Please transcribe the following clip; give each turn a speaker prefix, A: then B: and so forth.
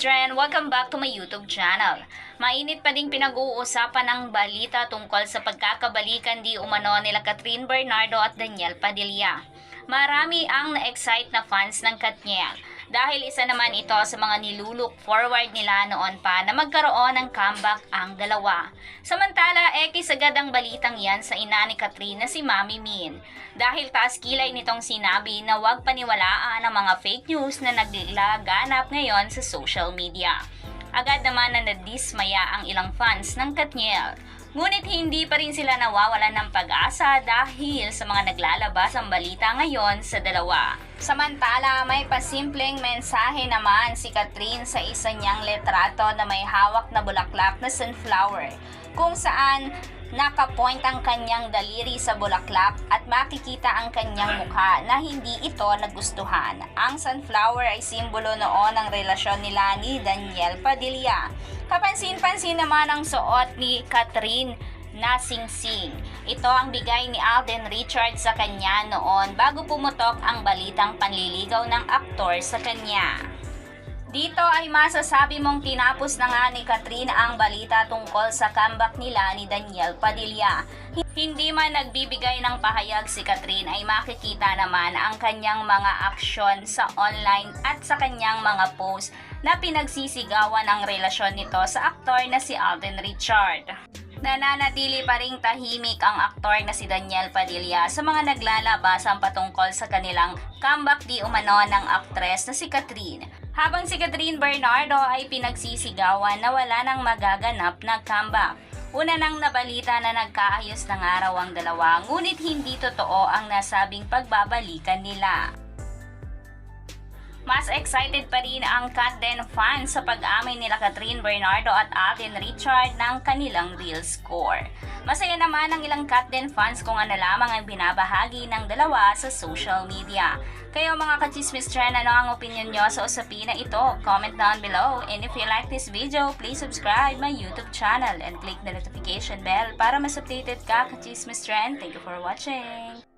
A: Trend! Welcome back to my YouTube channel. Mainit pa ding pinag-uusapan ang balita tungkol sa pagkakabalikan di umano nila Catherine Bernardo at Daniel Padilla. Marami ang na-excite na fans ng Katniel dahil isa naman ito sa mga niluluk forward nila noon pa na magkaroon ng comeback ang dalawa. Samantala, ekis agad ang balitang yan sa ina ni Catherine na si Mami Min dahil taas kilay nitong sinabi na huwag paniwalaan ang mga fake news na naglaganap ngayon sa social media. Agad naman na nadismaya ang ilang fans ng Katniel. Ngunit hindi pa rin sila nawawalan ng pag-asa dahil sa mga naglalabas ang balita ngayon sa dalawa. Samantala, may pasimpleng mensahe naman si Catherine sa isa niyang letrato na may hawak na bulaklak na sunflower kung saan nakapoint ang kanyang daliri sa bulaklak at makikita ang kanyang mukha na hindi ito nagustuhan. Ang sunflower ay simbolo noon ng relasyon nila ni Daniel Padilla. Kapansin-pansin naman ang suot ni Catherine na singsing. Ito ang bigay ni Alden Richards sa kanya noon bago pumutok ang balitang panliligaw ng aktor sa kanya. Dito ay masasabi mong tinapos na nga ni Katrina ang balita tungkol sa comeback nila ni Daniel Padilla. Hindi man nagbibigay ng pahayag si Katrin ay makikita naman ang kanyang mga aksyon sa online at sa kanyang mga post na pinagsisigawan ang relasyon nito sa aktor na si Alden Richard. Nananatili pa ring tahimik ang aktor na si Daniel Padilla sa mga naglalabasan patungkol sa kanilang comeback di umano ng aktres na si Catherine. Habang si Catherine Bernardo ay pinagsisigawan na wala nang magaganap na comeback. Una nang nabalita na nagkaayos ng araw ang dalawa, ngunit hindi totoo ang nasabing pagbabalikan nila. Mas excited pa rin ang Katden fans sa pag-amin nila Catherine Bernardo at Alden Richard ng kanilang real score. Masaya naman ang ilang Katden fans kung ano lamang ang binabahagi ng dalawa sa social media. Kayo mga kachismis trend, ano ang opinion nyo sa usapin na ito? Comment down below. And if you like this video, please subscribe my YouTube channel and click the notification bell para mas updated ka kachismis trend. Thank you for watching!